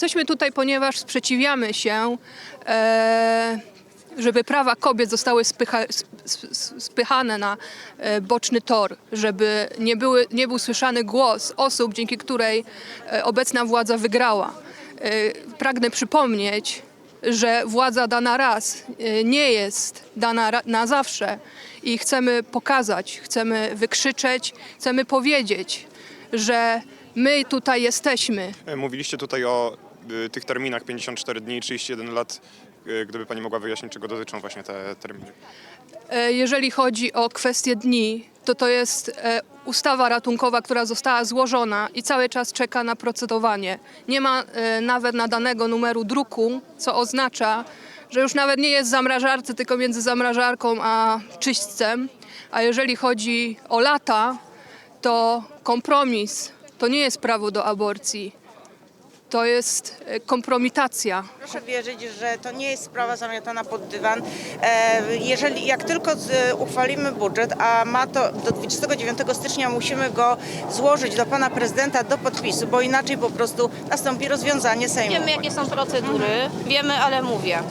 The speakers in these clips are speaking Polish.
Jesteśmy tutaj, ponieważ sprzeciwiamy się, e, żeby prawa kobiet zostały spycha, sp- sp- spychane na e, boczny tor, żeby nie, były, nie był słyszany głos osób, dzięki której e, obecna władza wygrała. Pragnę przypomnieć, że władza dana raz nie jest dana na zawsze i chcemy pokazać, chcemy wykrzyczeć, chcemy powiedzieć, że my tutaj jesteśmy. Mówiliście tutaj o tych terminach 54 dni i 31 lat. Y, Gdyby Pani mogła wyjaśnić, czego dotyczą właśnie te terminy. E, Jeżeli chodzi o kwestię dni, to to jest e, ustawa ratunkowa, która została złożona i cały czas czeka na procedowanie. Nie ma e, nawet nadanego numeru druku, co oznacza, że już nawet nie jest zamrażarce, tylko między zamrażarką a czyśćcem. A jeżeli chodzi o lata, to kompromis to nie jest prawo do aborcji. To jest e, kompromitacja. Proszę wierzyć, że to nie jest sprawa zamiatana pod dywan. E, Jeżeli, jak tylko uchwalimy budżet, a ma to do 29 stycznia musimy go złożyć do pana prezydenta do podpisu, bo inaczej po prostu nastąpi rozwiązanie Sejmu. Wiemy, jakie są procedury, wiemy, ale mówię.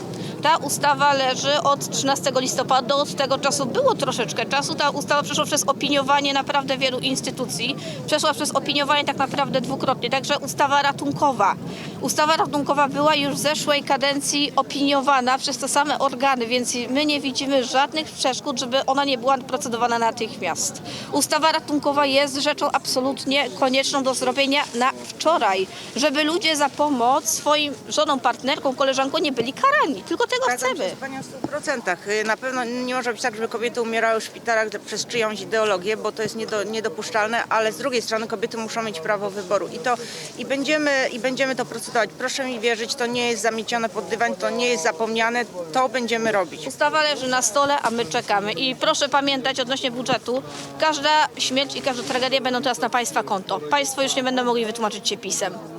Ta ustawa leży od 13 listopada, od tego czasu było troszeczkę czasu. Ta ustawa przeszła przez opiniowanie naprawdę wielu instytucji, przeszła przez opiniowanie tak naprawdę dwukrotnie, także ustawa ratunkowa. Ustawa ratunkowa była już w zeszłej kadencji opiniowana przez te same organy, więc my nie widzimy żadnych przeszkód, żeby ona nie była procedowana natychmiast. Ustawa ratunkowa jest rzeczą absolutnie konieczną do zrobienia na wczoraj, żeby ludzie za pomoc swoim żonom, partnerkom, koleżankom nie byli karani. Tylko tego Zgadzam się chcemy. z panią w 100%. Y, Na pewno nie może być tak, żeby kobiety umierały w szpitalach przez czyjąś ideologię, bo to jest niedo, niedopuszczalne, ale z drugiej strony kobiety muszą mieć prawo wyboru i to i będziemy, i będziemy to procedować. Proszę mi wierzyć, to nie jest zamiecione pod dywan, to nie jest zapomniane, to będziemy robić. Ustawa leży na stole, a my czekamy. I proszę pamiętać odnośnie budżetu, każda śmierć i każda tragedia będą teraz na Państwa konto. Państwo już nie będą mogli wytłumaczyć się pisem.